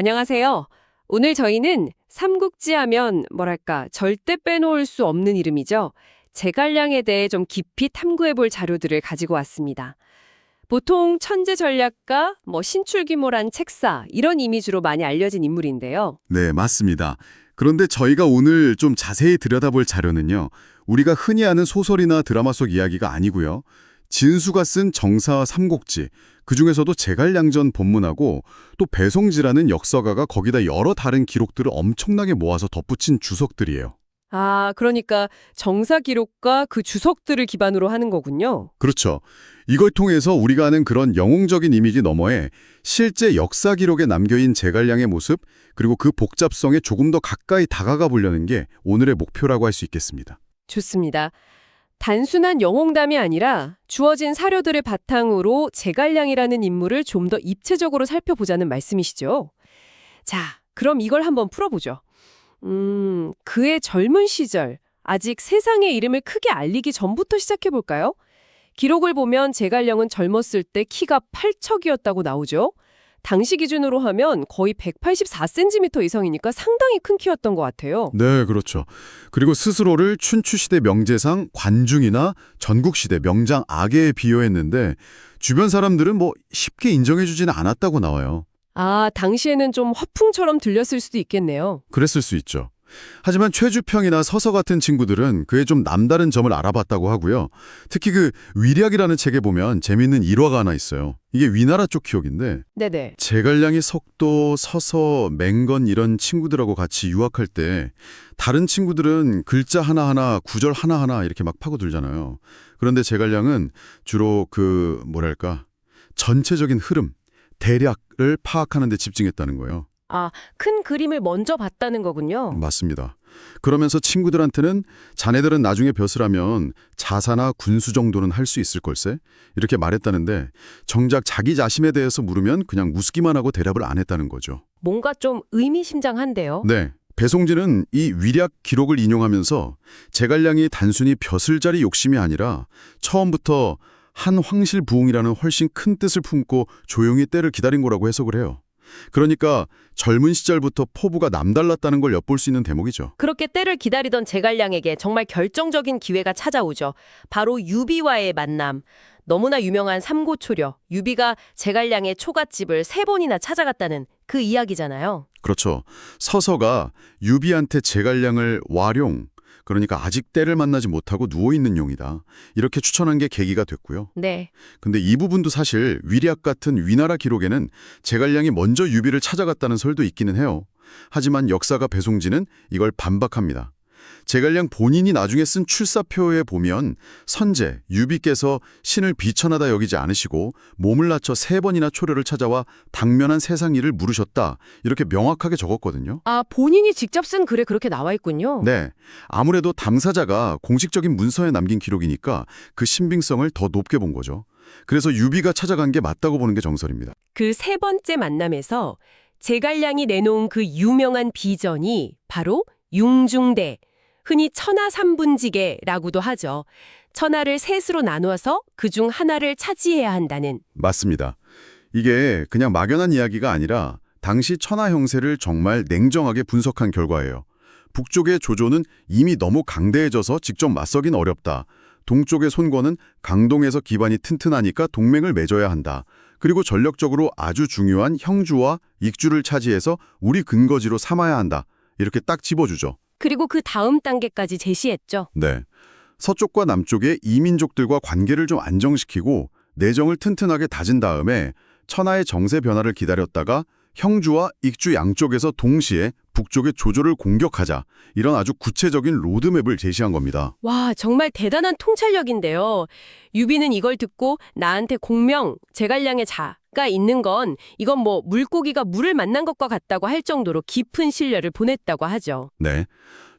안녕하세요. 오늘 저희는 삼국지 하면 뭐랄까 절대 빼놓을 수 없는 이름이죠. 제갈량에 대해 좀 깊이 탐구해 볼 자료들을 가지고 왔습니다. 보통 천재 전략가, 뭐 신출귀몰한 책사 이런 이미지로 많이 알려진 인물인데요. 네, 맞습니다. 그런데 저희가 오늘 좀 자세히 들여다볼 자료는요. 우리가 흔히 아는 소설이나 드라마 속 이야기가 아니고요. 진수가 쓴 정사 삼국지, 그중에서도 제갈량전 본문하고 또 배송지라는 역사가가 거기다 여러 다른 기록들을 엄청나게 모아서 덧붙인 주석들이에요. 아, 그러니까 정사 기록과 그 주석들을 기반으로 하는 거군요. 그렇죠. 이걸 통해서 우리가 아는 그런 영웅적인 이미지 너머에 실제 역사 기록에 남겨인 제갈량의 모습 그리고 그 복잡성에 조금 더 가까이 다가가 보려는 게 오늘의 목표라고 할 수 있겠습니다. 좋습니다. 단순한 영웅담이 아니라 주어진 사료들을 바탕으로 제갈량이라는 인물을 좀 더 입체적으로 살펴보자는 말씀이시죠. 자, 그럼 이걸 한번 풀어보죠. 음, 그의 젊은 시절, 아직 세상의 이름을 크게 알리기 전부터 시작해볼까요? 기록을 보면 제갈량은 젊었을 때 키가 8척이었다고 나오죠. 당시 기준으로 하면 거의 184cm 이상이니까 상당히 큰 키였던 것 같아요. 네, 그렇죠. 그리고 스스로를 춘추시대 명제상 관중이나 전국시대 명장 악에 비유했는데 주변 사람들은 뭐 쉽게 인정해주지는 않았다고 나와요. 아, 당시에는 좀 화풍처럼 들렸을 수도 있겠네요. 그랬을 수 있죠. 하지만 최주평이나 서서 같은 친구들은 그의 좀 남다른 점을 알아봤다고 하고요. 특히 그 위략이라는 책에 보면 재미있는 일화가 하나 있어요. 이게 위나라 쪽 기억인데 네네. 제갈량이 석도, 서서, 맹건 이런 친구들하고 같이 유학할 때 다른 친구들은 글자 하나하나, 구절 하나하나 이렇게 막 파고들잖아요. 그런데 제갈량은 주로 그 뭐랄까 전체적인 흐름, 대략을 파악하는 데 집중했다는 거예요. 아, 큰 그림을 먼저 봤다는 거군요. 맞습니다. 그러면서 친구들한테는 자네들은 나중에 벼슬하면 자사나 군수 정도는 할 수 있을 걸세? 이렇게 말했다는데 정작 자기 자신에 대해서 물으면 그냥 웃기만 하고 대답을 안 했다는 거죠. 뭔가 좀 의미심장한데요. 네. 배송진은 이 위략 기록을 인용하면서 제갈량이 단순히 벼슬자리 욕심이 아니라 처음부터 한 황실 부흥이라는 훨씬 큰 뜻을 품고 조용히 때를 기다린 거라고 해석을 해요. 그러니까 젊은 시절부터 포부가 남달랐다는 걸 엿볼 수 있는 대목이죠. 그렇게 때를 기다리던 제갈량에게 정말 결정적인 기회가 찾아오죠. 바로 유비와의 만남. 너무나 유명한 삼고초려, 유비가 제갈량의 초갓집을 세 번이나 찾아갔다는 그 이야기잖아요. 그렇죠. 서서가 유비한테 제갈량을 와룡, 그러니까 아직 때를 만나지 못하고 누워있는 용이다. 이렇게 추천한 게 계기가 됐고요. 네. 근데 이 부분도 사실 위략 같은 위나라 기록에는 제갈량이 먼저 유비를 찾아갔다는 설도 있기는 해요. 하지만 역사가 배송지는 이걸 반박합니다. 제갈량 본인이 나중에 쓴 출사표에 보면 선제, 유비께서 신을 비천하다 여기지 않으시고 몸을 낮춰 세 번이나 초려를 찾아와 당면한 세상 일을 물으셨다. 이렇게 명확하게 적었거든요. 아, 본인이 직접 쓴 글에 그렇게 나와 있군요. 네. 아무래도 당사자가 공식적인 문서에 남긴 기록이니까 그 신빙성을 더 높게 본 거죠. 그래서 유비가 찾아간 게 맞다고 보는 게 정설입니다. 그 세 번째 만남에서 제갈량이 내놓은 그 유명한 비전이 바로 융중대, 흔히 천하삼분지계라고도 하죠. 천하를 셋으로 나누어서 그중 하나를 차지해야 한다는 맞습니다. 이게 그냥 막연한 이야기가 아니라 당시 천하 형세를 정말 냉정하게 분석한 결과예요. 북쪽의 조조는 이미 너무 강대해져서 직접 맞서긴 어렵다. 동쪽의 손권은 강동에서 기반이 튼튼하니까 동맹을 맺어야 한다. 그리고 전력적으로 아주 중요한 형주와 익주를 차지해서 우리 근거지로 삼아야 한다. 이렇게 딱 집어주죠. 그리고 그 다음 단계까지 제시했죠. 네. 서쪽과 남쪽의 이민족들과 관계를 좀 안정시키고 내정을 튼튼하게 다진 다음에 천하의 정세 변화를 기다렸다가 형주와 익주 양쪽에서 동시에 북쪽의 조조를 공격하자 이런 아주 구체적인 로드맵을 제시한 겁니다. 와, 정말 대단한 통찰력인데요. 유비는 이걸 듣고 나한테 공명, 제갈량의 자가 있는 건 이건 뭐 물고기가 물을 만난 것과 같다고 할 정도로 깊은 신뢰를 보냈다고 하죠. 네.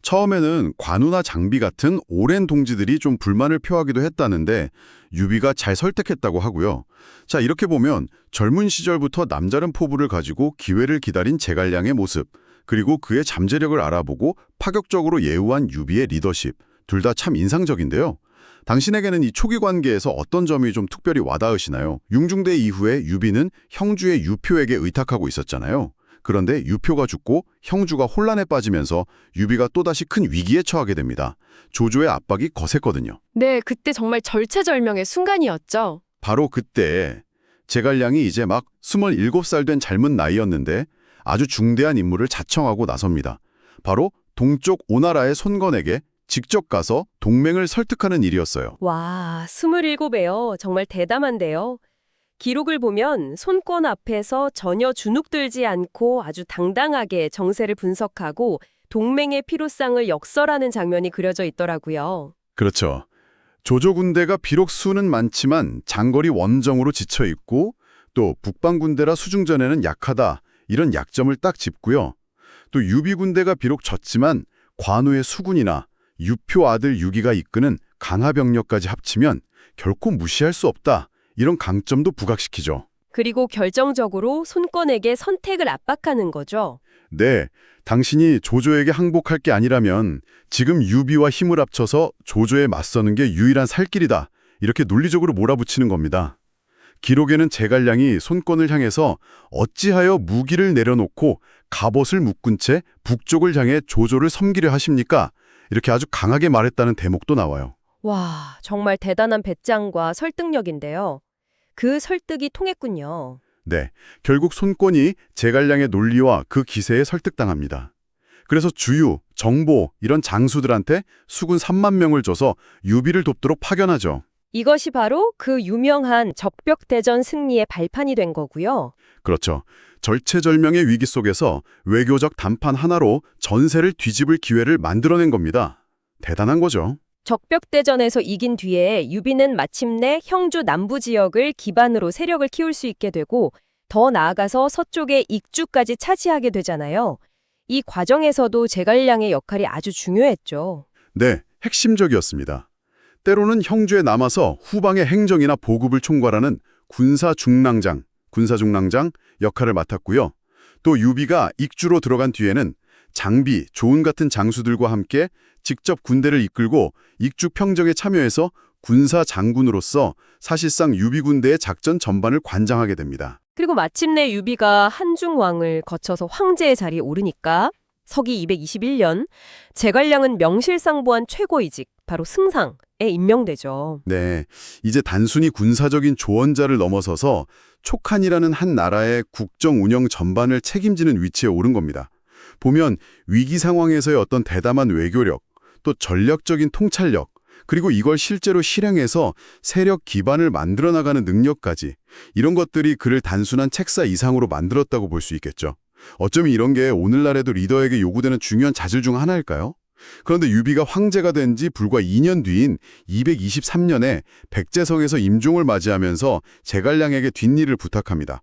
처음에는 관우나 장비 같은 오랜 동지들이 좀 불만을 표하기도 했다는데 유비가 잘 설득했다고 하고요. 자, 이렇게 보면 젊은 시절부터 남다른 포부를 가지고 기회를 기다린 제갈량의 모습, 그리고 그의 잠재력을 알아보고 파격적으로 예우한 유비의 리더십, 둘 다 참 인상적인데요. 당신에게는 이 초기 관계에서 어떤 점이 좀 특별히 와닿으시나요? 융중대 이후에 유비는 형주의 유표에게 의탁하고 있었잖아요. 그런데 유표가 죽고 형주가 혼란에 빠지면서 유비가 또다시 큰 위기에 처하게 됩니다. 조조의 압박이 거셌거든요. 네, 그때 정말 절체절명의 순간이었죠. 바로 그때 제갈량이 이제 막 27살 된 젊은 나이였는데 아주 중대한 임무를 자청하고 나섭니다. 바로 동쪽 오나라의 손건에게 직접 가서 동맹을 설득하는 일이었어요. 와, 27에요. 정말 대담한데요. 기록을 보면 손권 앞에서 전혀 주눅들지 않고 아주 당당하게 정세를 분석하고 동맹의 필요성을 역설하는 장면이 그려져 있더라고요. 그렇죠. 조조 군대가 비록 수는 많지만 장거리 원정으로 지쳐 있고 또 북방 군대라 수중전에는 약하다 이런 약점을 딱 짚고요. 또 유비 군대가 비록 졌지만 관우의 수군이나 유표 아들 유기가 이끄는 강하 병력까지 합치면 결코 무시할 수 없다 이런 강점도 부각시키죠. 그리고 결정적으로 손권에게 선택을 압박하는 거죠. 네, 당신이 조조에게 항복할 게 아니라면 지금 유비와 힘을 합쳐서 조조에 맞서는 게 유일한 살 길이다. 이렇게 논리적으로 몰아붙이는 겁니다. 기록에는 제갈량이 손권을 향해서 어찌하여 무기를 내려놓고 갑옷을 묶은 채 북쪽을 향해 조조를 섬기려 하십니까? 이렇게 아주 강하게 말했다는 대목도 나와요. 와, 정말 대단한 배짱과 설득력인데요. 그 설득이 통했군요. 네, 결국 손권이 제갈량의 논리와 그 기세에 설득당합니다. 그래서 주유, 정보 이런 장수들한테 수군 3만 명을 줘서 유비를 돕도록 파견하죠. 이것이 바로 그 유명한 적벽대전 승리의 발판이 된 거고요. 그렇죠. 절체절명의 위기 속에서 외교적 단판 하나로 전세를 뒤집을 기회를 만들어낸 겁니다. 대단한 거죠. 적벽대전에서 이긴 뒤에 유비는 마침내 형주 남부 지역을 기반으로 세력을 키울 수 있게 되고 더 나아가서 서쪽의 익주까지 차지하게 되잖아요. 이 과정에서도 제갈량의 역할이 아주 중요했죠. 네, 핵심적이었습니다. 때로는 형주에 남아서 후방의 행정이나 보급을 총괄하는 군사 중랑장, 군사 중랑장 역할을 맡았고요. 또 유비가 익주로 들어간 뒤에는 장비, 조은 같은 장수들과 함께 직접 군대를 이끌고 익주 평정에 참여해서 군사 장군으로서 사실상 유비 군대의 작전 전반을 관장하게 됩니다. 그리고 마침내 유비가 한중왕을 거쳐서 황제의 자리에 오르니까 서기 221년 제갈량은 명실상부한 최고이직 바로 승상에 임명되죠. 네, 이제 단순히 군사적인 조언자를 넘어서서 촉한이라는 한 나라의 국정 운영 전반을 책임지는 위치에 오른 겁니다. 보면 위기 상황에서의 어떤 대담한 외교력, 또 전략적인 통찰력, 그리고 이걸 실제로 실행해서 세력 기반을 만들어 나가는 능력까지 이런 것들이 그를 단순한 책사 이상으로 만들었다고 볼 수 있겠죠. 어쩌면 이런 게 오늘날에도 리더에게 요구되는 중요한 자질 중 하나일까요? 그런데 유비가 황제가 된 지 불과 2년 뒤인 223년에 백제성에서 임종을 맞이하면서 제갈량에게 뒷일을 부탁합니다.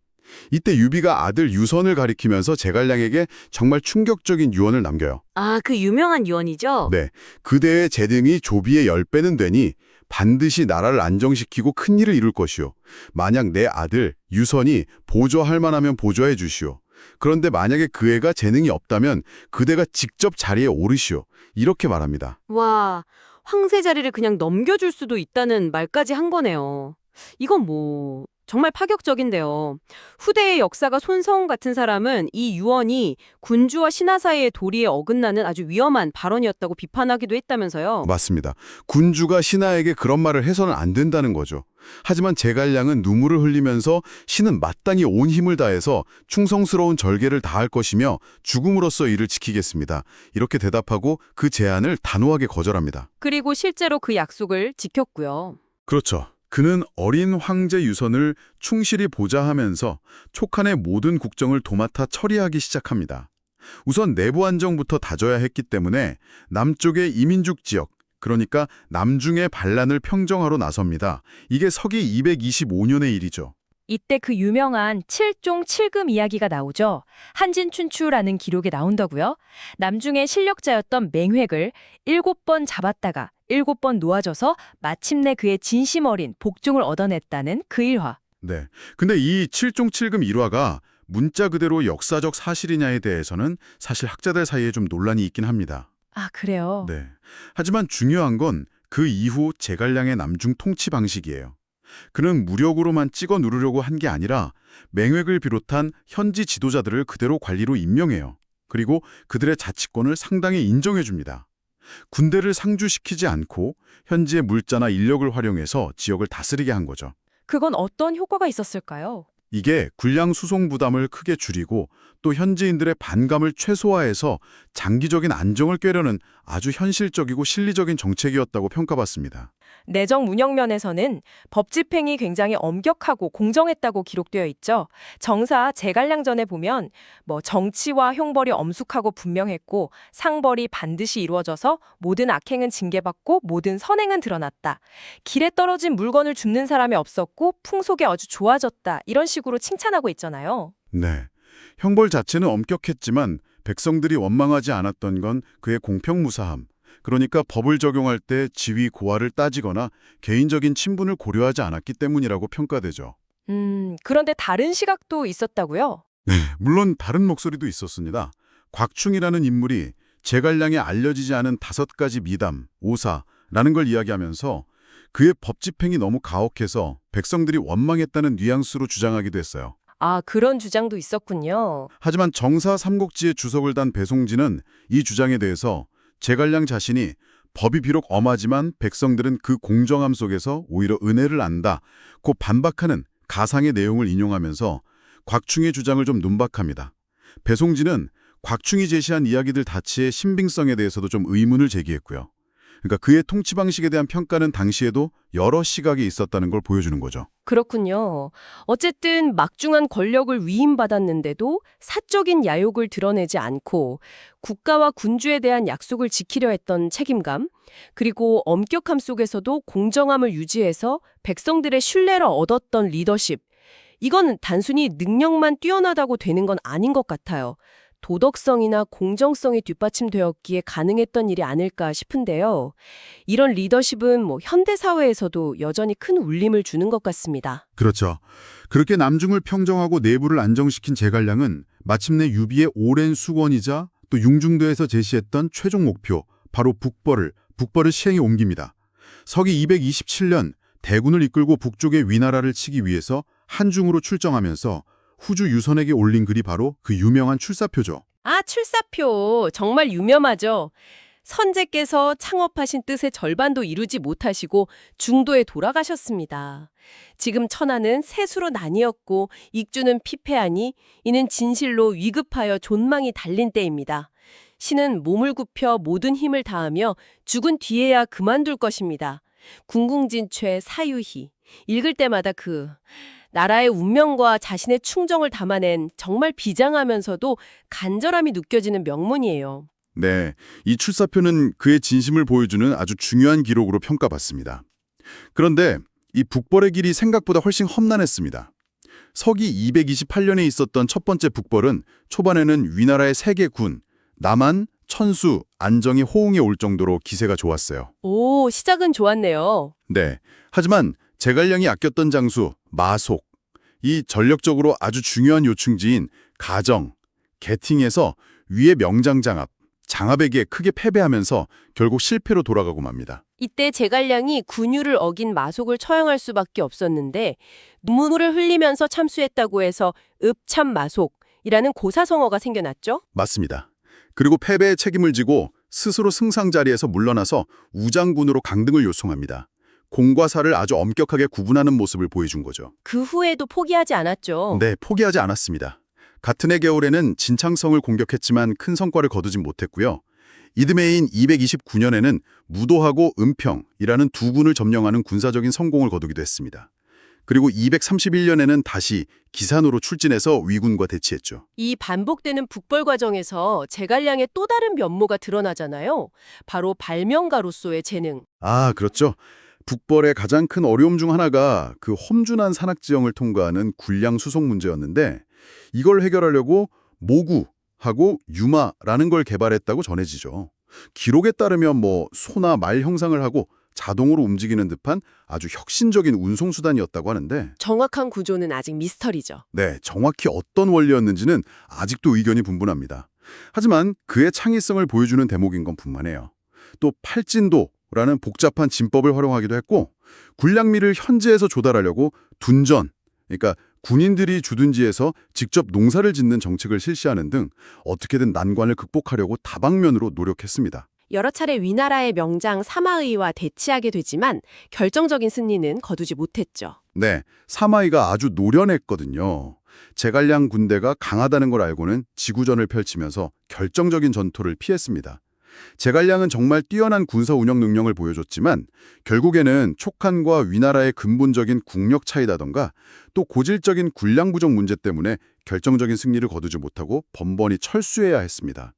이때 유비가 아들 유선을 가리키면서 제갈량에게 정말 충격적인 유언을 남겨요. 아, 그 유명한 유언이죠? 네, 그대의 재능이 조비의 10배는 되니 반드시 나라를 안정시키고 큰 일을 이룰 것이오. 만약 내 아들 유선이 보조할 만하면 보조해 주시오. 그런데 만약에 그 애가 재능이 없다면 그대가 직접 자리에 오르시오. 이렇게 말합니다. 와, 황새 자리를 그냥 넘겨줄 수도 있다는 말까지 한 거네요. 이건 뭐 정말 파격적인데요. 후대의 역사가 손성훈 같은 사람은 이 유언이 군주와 신하 사이의 도리에 어긋나는 아주 위험한 발언이었다고 비판하기도 했다면서요. 맞습니다. 군주가 신하에게 그런 말을 해서는 안 된다는 거죠. 하지만 제갈량은 눈물을 흘리면서 신은 마땅히 온 힘을 다해서 충성스러운 절개를 다할 것이며 죽음으로써 이를 지키겠습니다. 이렇게 대답하고 그 제안을 단호하게 거절합니다. 그리고 실제로 그 약속을 지켰고요. 그렇죠. 그는 어린 황제 유선을 충실히 보좌하면서 촉한의 모든 국정을 도맡아 처리하기 시작합니다. 우선 내부 안정부터 다져야 했기 때문에 남쪽의 이민죽 지역, 그러니까 남중의 반란을 평정하러 나섭니다. 이게 서기 225년의 일이죠. 이때 그 유명한 칠종 칠금 이야기가 나오죠. 한진춘추라는 기록에 나온다고요. 남중의 실력자였던 맹획을 일곱 번 잡았다가 일곱 번 놓아줘서 마침내 그의 진심 어린 복종을 얻어냈다는 그 일화. 네. 근데 이 칠종 칠금 일화가 문자 그대로 역사적 사실이냐에 대해서는 사실 학자들 사이에 좀 논란이 있긴 합니다. 아, 그래요? 네. 하지만 중요한 건 그 이후 제갈량의 남중 통치 방식이에요. 그는 무력으로만 찍어 누르려고 한 게 아니라 맹획을 비롯한 현지 지도자들을 그대로 관리로 임명해요. 그리고 그들의 자치권을 상당히 인정해 줍니다. 군대를 상주시키지 않고 현지의 물자나 인력을 활용해서 지역을 다스리게 한 거죠. 그건 어떤 효과가 있었을까요? 이게 군량 수송 부담을 크게 줄이고 또 현지인들의 반감을 최소화해서 장기적인 안정을 꾀려는 아주 현실적이고 실리적인 정책이었다고 평가받습니다. 내정 운영 면에서는 법 집행이 굉장히 엄격하고 공정했다고 기록되어 있죠. 정사 제갈량전에 보면 뭐 정치와 형벌이 엄숙하고 분명했고 상벌이 반드시 이루어져서 모든 악행은 징계받고 모든 선행은 드러났다. 길에 떨어진 물건을 줍는 사람이 없었고 풍속이 아주 좋아졌다. 이런 식으로 칭찬하고 있잖아요. 네. 형벌 자체는 엄격했지만 백성들이 원망하지 않았던 건 그의 공평무사함. 그러니까 법을 적용할 때 지위 고하를 따지거나 개인적인 친분을 고려하지 않았기 때문이라고 평가되죠. 음, 그런데 다른 시각도 있었다고요? 네, 물론 다른 목소리도 있었습니다. 곽충이라는 인물이 제갈량에 알려지지 않은 다섯 가지 미담, 오사라는 걸 이야기하면서 그의 법 집행이 너무 가혹해서 백성들이 원망했다는 뉘앙스로 주장하기도 했어요. 아, 그런 주장도 있었군요. 하지만 정사 삼국지에 주석을 단 배송진은 이 주장에 대해서 제갈량 자신이 법이 비록 엄하지만 백성들은 그 공정함 속에서 오히려 은혜를 안다. 고 반박하는 가상의 내용을 인용하면서 곽충의 주장을 좀 눈박합니다. 배송진은 곽충이 제시한 이야기들 자체의 신빙성에 대해서도 좀 의문을 제기했고요. 그러니까 그의 통치 방식에 대한 평가는 당시에도 여러 시각이 있었다는 걸 보여주는 거죠. 그렇군요. 어쨌든 막중한 권력을 위임받았는데도 사적인 야욕을 드러내지 않고 국가와 군주에 대한 약속을 지키려 했던 책임감, 그리고 엄격함 속에서도 공정함을 유지해서 백성들의 신뢰를 얻었던 리더십. 이건 단순히 능력만 뛰어나다고 되는 건 아닌 것 같아요. 도덕성이나 공정성이 뒷받침되었기에 가능했던 일이 아닐까 싶은데요. 이런 리더십은 뭐 현대 사회에서도 여전히 큰 울림을 주는 것 같습니다. 그렇죠. 그렇게 남중을 평정하고 내부를 안정시킨 제갈량은 마침내 유비의 오랜 수건이자 또 융중도에서 제시했던 최종 목표, 바로 북벌을, 북벌을 시행에 옮깁니다. 서기 227년 대군을 이끌고 북쪽의 위나라를 치기 위해서 한중으로 출정하면서 후주 유선에게 올린 글이 바로 그 유명한 출사표죠. 아, 출사표. 정말 유명하죠. 선제께서 창업하신 뜻의 절반도 이루지 못하시고 중도에 돌아가셨습니다. 지금 천하는 세수로 나뉘었고 익주는 피폐하니 이는 진실로 위급하여 존망이 달린 때입니다. 신은 몸을 굽혀 모든 힘을 다하며 죽은 뒤에야 그만둘 것입니다. 궁궁진최 사유희. 읽을 때마다 그 나라의 운명과 자신의 충정을 담아낸 정말 비장하면서도 간절함이 느껴지는 명문이에요. 네, 이 출사표는 그의 진심을 보여주는 아주 중요한 기록으로 평가받습니다. 그런데 이 북벌의 길이 생각보다 훨씬 험난했습니다. 서기 228년에 있었던 첫 번째 북벌은 초반에는 위나라의 세 개 군, 남한, 천수, 안정이 호응에 올 정도로 기세가 좋았어요. 오, 시작은 좋았네요. 네, 하지만 제갈량이 아꼈던 장수, 마속, 이 전력적으로 아주 중요한 요충지인 가정, 개팅에서 위의 명장 장압, 장압에게 크게 패배하면서 결국 실패로 돌아가고 맙니다. 이때 제갈량이 군유를 어긴 마속을 처형할 수밖에 없었는데 눈물을 흘리면서 참수했다고 해서 읍참마속이라는 고사성어가 생겨났죠. 맞습니다. 그리고 패배의 책임을 지고 스스로 승상 자리에서 물러나서 우장군으로 강등을 요청합니다. 공과 사를 아주 엄격하게 구분하는 모습을 보여준 거죠. 그 후에도 포기하지 않았죠. 네, 포기하지 않았습니다. 같은 해 겨울에는 진창성을 공격했지만 큰 성과를 거두진 못했고요. 이듬해인 229년에는 무도하고 은평이라는 두 군을 점령하는 군사적인 성공을 거두기도 했습니다. 그리고 231년에는 다시 기산으로 출진해서 위군과 대치했죠. 이 반복되는 북벌 과정에서 제갈량의 또 다른 면모가 드러나잖아요. 바로 발명가로서의 재능. 아, 그렇죠. 북벌의 가장 큰 어려움 중 하나가 그 험준한 산악 지형을 통과하는 군량 수송 문제였는데 이걸 해결하려고 모구하고 유마라는 걸 개발했다고 전해지죠. 기록에 따르면 뭐 소나 말 형상을 하고 자동으로 움직이는 듯한 아주 혁신적인 운송수단이었다고 하는데 정확한 구조는 아직 미스터리죠. 네, 정확히 어떤 원리였는지는 아직도 의견이 분분합니다. 하지만 그의 창의성을 보여주는 대목인 건 분만해요. 또 팔진도 라는 복잡한 진법을 활용하기도 했고 군량미를 현지에서 조달하려고 둔전, 그러니까 군인들이 주둔지에서 직접 농사를 짓는 정책을 실시하는 등 어떻게든 난관을 극복하려고 다방면으로 노력했습니다. 여러 차례 위나라의 명장 사마의와 대치하게 되지만 결정적인 승리는 거두지 못했죠. 네, 사마이가 아주 노련했거든요. 제갈량 군대가 강하다는 걸 알고는 지구전을 펼치면서 결정적인 전투를 피했습니다. 제갈량은 정말 뛰어난 군사 운영 능력을 보여줬지만 결국에는 촉한과 위나라의 근본적인 국력 차이다던가 또 고질적인 군량 부족 문제 때문에 결정적인 승리를 거두지 못하고 번번이 철수해야 했습니다.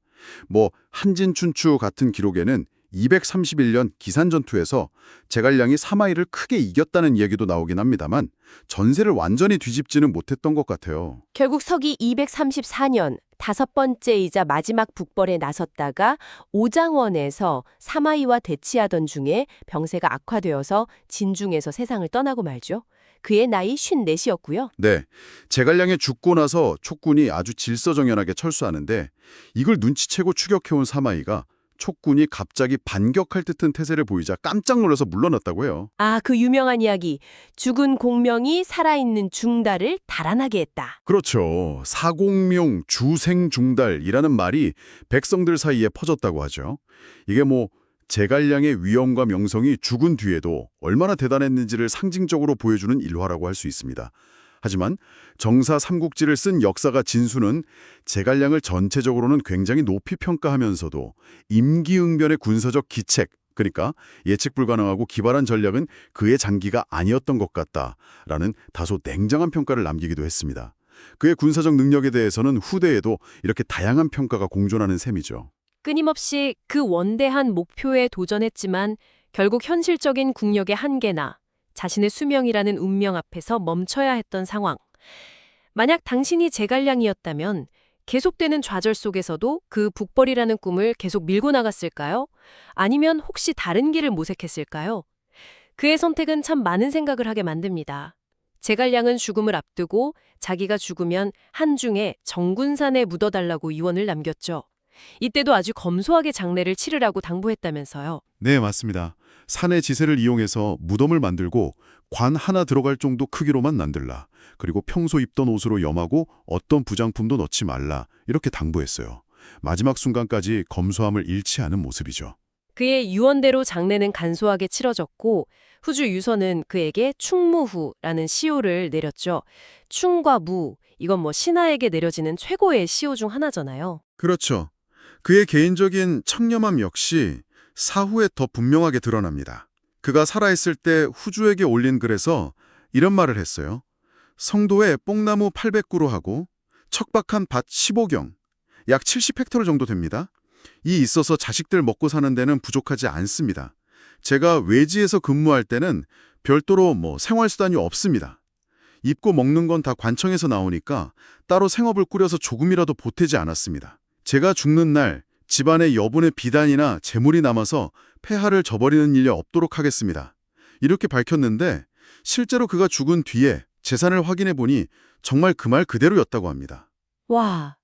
뭐 한진춘추 같은 기록에는 231년 기산전투에서 제갈량이 사마이를 크게 이겼다는 이야기도 나오긴 합니다만 전세를 완전히 뒤집지는 못했던 것 같아요. 결국 서기 234년 다섯 번째이자 마지막 북벌에 나섰다가 오장원에서 사마이와 대치하던 중에 병세가 악화되어서 진중에서 세상을 떠나고 말죠. 그의 나이 54이었고요. 네, 제갈량이 죽고 나서 촉군이 아주 질서정연하게 철수하는데 이걸 눈치채고 추격해온 사마이가 촉군이 갑자기 반격할 듯한 태세를 보이자 깜짝 놀라서 물러났다고 해요. 아, 그 유명한 이야기. 죽은 공명이 살아있는 중달을 달아나게 했다. 그렇죠. 사공명 주생중달이라는 말이 백성들 사이에 퍼졌다고 하죠. 이게 뭐 제갈량의 위엄과 명성이 죽은 뒤에도 얼마나 대단했는지를 상징적으로 보여주는 일화라고 할 수 있습니다. 하지만 정사 삼국지를 쓴 역사가 진수는 제갈량을 전체적으로는 굉장히 높이 평가하면서도 임기응변의 군사적 기책, 그러니까 예측 불가능하고 기발한 전략은 그의 장기가 아니었던 것 같다라는 다소 냉정한 평가를 남기기도 했습니다. 그의 군사적 능력에 대해서는 후대에도 이렇게 다양한 평가가 공존하는 셈이죠. 끊임없이 그 원대한 목표에 도전했지만 결국 현실적인 국력의 한계나 자신의 수명이라는 운명 앞에서 멈춰야 했던 상황. 만약 당신이 제갈량이었다면 계속되는 좌절 속에서도 그 북벌이라는 꿈을 계속 밀고 나갔을까요? 아니면 혹시 다른 길을 모색했을까요? 그의 선택은 참 많은 생각을 하게 만듭니다. 제갈량은 죽음을 앞두고 자기가 죽으면 한중에 정군산에 묻어달라고 유언을 남겼죠. 이때도 아주 검소하게 장례를 치르라고 당부했다면서요. 네, 맞습니다. 산의 지세를 이용해서 무덤을 만들고 관 하나 들어갈 정도 크기로만 만들라. 그리고 평소 입던 옷으로 염하고 어떤 부장품도 넣지 말라. 이렇게 당부했어요. 마지막 순간까지 검소함을 잃지 않은 모습이죠. 그의 유언대로 장례는 간소하게 치러졌고 후주 유서는 그에게 충무후라는 시호를 내렸죠. 충과 무, 이건 뭐 신하에게 내려지는 최고의 시호 중 하나잖아요. 그렇죠. 그의 개인적인 청렴함 역시 사후에 더 분명하게 드러납니다. 그가 살아있을 때 후주에게 올린 글에서 이런 말을 했어요. 성도에 뽕나무 800그루 하고 척박한 밭 15경, 약 70헥터르 정도 됩니다. 이 있어서 자식들 먹고 사는 데는 부족하지 않습니다. 제가 외지에서 근무할 때는 별도로 뭐 생활수단이 없습니다. 입고 먹는 건 다 관청에서 나오니까 따로 생업을 꾸려서 조금이라도 보태지 않았습니다. 제가 죽는 날 집안에 여분의 비단이나 재물이 남아서 폐하를 저버리는 일이 없도록 하겠습니다. 이렇게 밝혔는데 실제로 그가 죽은 뒤에 재산을 확인해 보니 정말 그 말 그대로였다고 합니다. 와,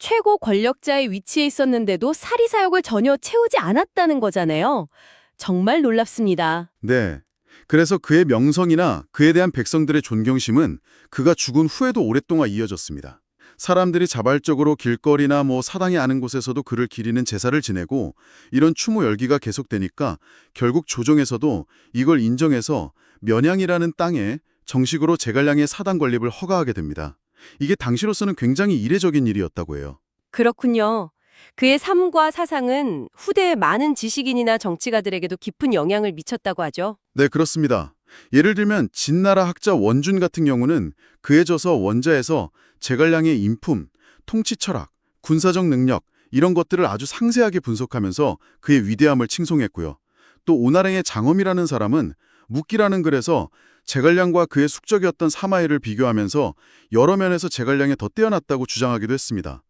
최고 권력자의 위치에 있었는데도 사리사욕을 전혀 채우지 않았다는 거잖아요. 정말 놀랍습니다. 네. 그래서 그의 명성이나 그에 대한 백성들의 존경심은 그가 죽은 후에도 오랫동안 이어졌습니다. 사람들이 자발적으로 길거리나 뭐 사당이 아는 곳에서도 그를 기리는 제사를 지내고 이런 추모 열기가 계속되니까 결국 조정에서도 이걸 인정해서 면양이라는 땅에 정식으로 제갈량의 사당 건립을 허가하게 됩니다. 이게 당시로서는 굉장히 이례적인 일이었다고 해요. 그렇군요. 그의 삶과 사상은 후대의 많은 지식인이나 정치가들에게도 깊은 영향을 미쳤다고 하죠. 네, 그렇습니다. 예를 들면 진나라 학자 원준 같은 경우는 그에 져서 원자에서 제갈량의 인품, 통치 철학, 군사적 능력 이런 것들을 아주 상세하게 분석하면서 그의 위대함을 칭송했고요. 또 오나랭의 장엄이라는 사람은 묵기라는 글에서 제갈량과 그의 숙적이었던 사마이를 비교하면서 여러 면에서 제갈량이 더 뛰어났다고 주장하기도 했습니다.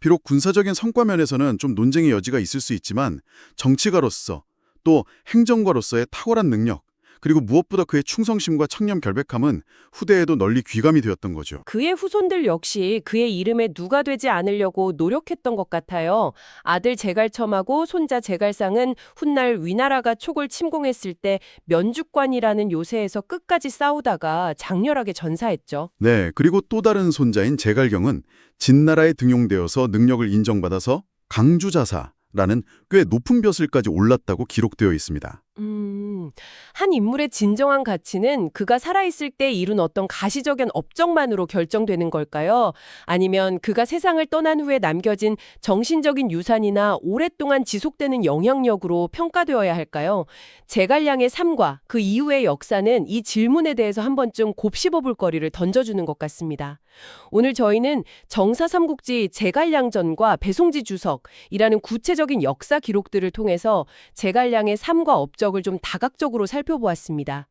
비록 군사적인 성과 면에서는 좀 논쟁의 여지가 있을 수 있지만 정치가로서 또 행정가로서의 탁월한 능력 그리고 무엇보다 그의 충성심과 청렴 결백함은 후대에도 널리 귀감이 되었던 거죠. 그의 후손들 역시 그의 이름에 누가 되지 않으려고 노력했던 것 같아요. 아들 제갈첨하고 손자 제갈상은 훗날 위나라가 촉을 침공했을 때 면주관이라는 요새에서 끝까지 싸우다가 장렬하게 전사했죠. 네, 그리고 또 다른 손자인 제갈경은 진나라에 등용되어서 능력을 인정받아서 강주자사라는 꽤 높은 벼슬까지 올랐다고 기록되어 있습니다. 음, 한 인물의 진정한 가치는 그가 살아있을 때 이룬 어떤 가시적인 업적만으로 결정되는 걸까요? 아니면 그가 세상을 떠난 후에 남겨진 정신적인 유산이나 오랫동안 지속되는 영향력으로 평가되어야 할까요? 제갈량의 삶과 그 이후의 역사는 이 질문에 대해서 한 번쯤 곱씹어 볼 거리를 던져주는 것 같습니다. 오늘 저희는 정사삼국지 제갈량전과 배송지 주석이라는 구체적인 역사 기록들을 통해서 제갈량의 삶과 업적을 좀 다각적으로 살펴보았습니다.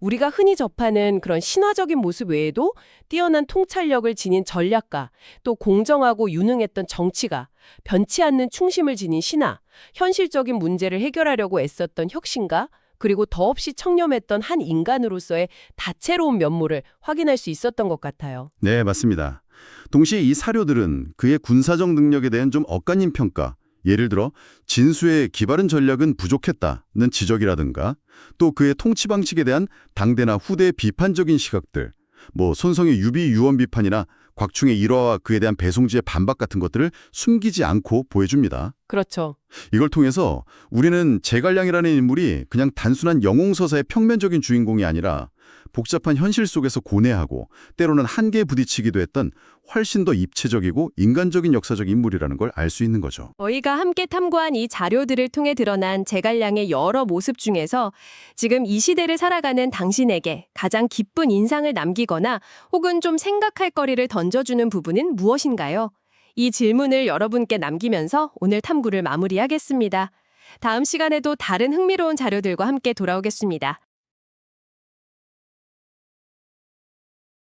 우리가 흔히 접하는 그런 신화적인 모습 외에도 뛰어난 통찰력을 지닌 전략가, 또 공정하고 유능했던 정치가, 변치 않는 충심을 지닌 신하, 현실적인 문제를 해결하려고 애썼던 혁신가, 그리고 더없이 청렴했던 한 인간으로서의 다채로운 면모를 확인할 수 있었던 것 같아요. 네, 맞습니다. 동시에 이 사료들은 그의 군사적 능력에 대한 좀 엇갈린 평가, 예를 들어 진수의 기바른 전략은 부족했다는 지적이라든가 또 그의 통치 방식에 대한 당대나 후대의 비판적인 시각들, 뭐 손성의 유비 유언 비판이나 곽충의 일화와 그에 대한 배송지의 반박 같은 것들을 숨기지 않고 보여줍니다. 그렇죠. 이걸 통해서 우리는 제갈량이라는 인물이 그냥 단순한 영웅서사의 평면적인 주인공이 아니라 복잡한 현실 속에서 고뇌하고 때로는 한계에 부딪히기도 했던 훨씬 더 입체적이고 인간적인 역사적 인물이라는 걸 알 수 있는 거죠. 저희가 함께 탐구한 이 자료들을 통해 드러난 제갈량의 여러 모습 중에서 지금 이 시대를 살아가는 당신에게 가장 기쁜 인상을 남기거나 혹은 좀 생각할 거리를 던져주는 부분은 무엇인가요? 이 질문을 여러분께 남기면서 오늘 탐구를 마무리하겠습니다. 다음 시간에도 다른 흥미로운 자료들과 함께 돌아오겠습니다.